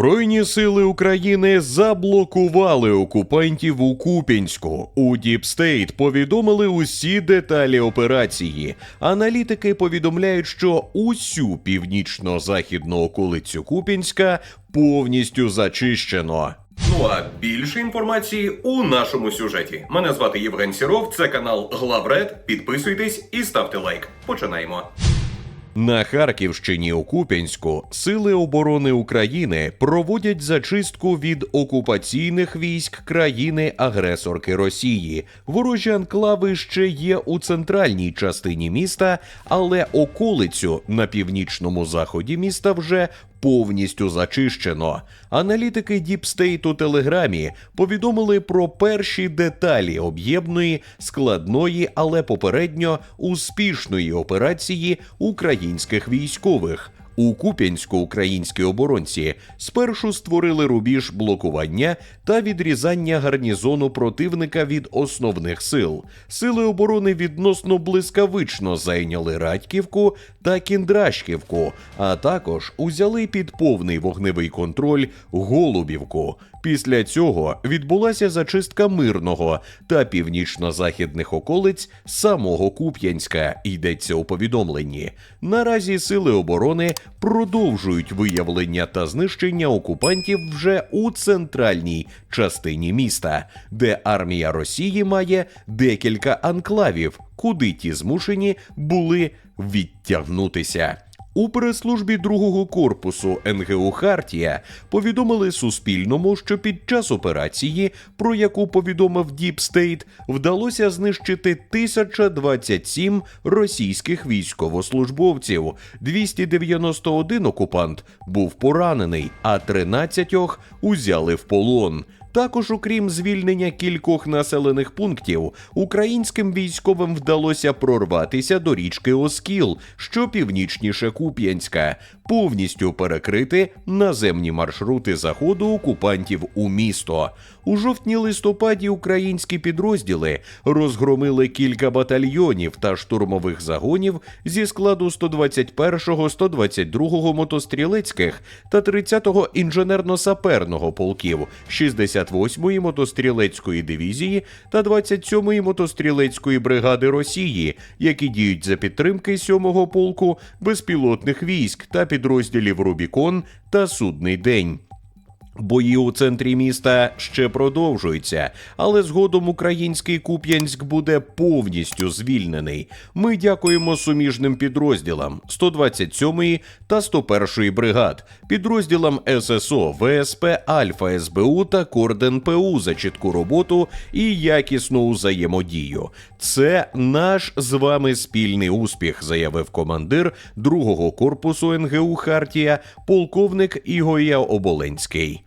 Збройні сили України заблокували окупантів у Куп'янську. У Діпстейт повідомили усі деталі операції. Аналітики повідомляють, що усю північно-західну околицю Куп'янська повністю зачищено. Ну а більше інформації у нашому сюжеті. Мене звати Євген Сіров, це канал Главред. Підписуйтесь і ставте лайк. Починаємо. На Харківщині у Куп'янську Сили оборони України проводять зачистку від окупаційних військ країни-агресорки Росії. Ворожі анклави ще є у центральній частині міста, але околицю на північному заході міста вже повністю зачищено. Аналітики Діпстейт у Телеграмі повідомили про перші деталі об'ємної, складної, але попередньо успішної операції українських військових. У Куп'янську українські оборонці спершу створили рубіж блокування та відрізання гарнізону противника від основних сил. Сили оборони відносно блискавично зайняли Радьківку та Кіндрашківку, а також узяли під повний вогневий контроль Голубівку. Після цього відбулася зачистка мирного та північно-західних околиць самого Куп'янська. Йдеться у повідомленні. Наразі сили оборони продовжують виявлення та знищення окупантів вже у центральній частині міста, де армія Росії має декілька анклавів, куди ті змушені були відтягнутися. У прес-службі другого корпусу НГУ Хартія повідомили Суспільному, що під час операції, про яку повідомив Діпстейт, вдалося знищити 1027 російських військовослужбовців. 291 окупант був поранений, а 13 узяли в полон. Також, окрім звільнення кількох населених пунктів, українським військовим вдалося прорватися до річки Оскіл, що північніше Куп'янська, повністю перекрити наземні маршрути заходу окупантів у місто. У жовтні-листопаді українські підрозділи розгромили кілька батальйонів та штурмових загонів зі складу 121-го, 122-го мотострілецьких та 30-го інженерно-саперного полків, 68-ї мотострілецької дивізії та 27-ї мотострілецької бригади Росії, які діють за підтримки 7-го полку безпілотних військ та підрозділів Рубікон та Судний день. Бої у центрі міста ще продовжуються, але згодом український Куп'янськ буде повністю звільнений. Ми дякуємо суміжним підрозділам 127-ї та 101-ї бригад, підрозділам ССО, ВСП, Альфа СБУ та Корден ПУ за чітку роботу і якісну взаємодію. Це наш з вами спільний успіх, заявив командир другого корпусу НГУ Хартія, полковник Ігоя Оболенський.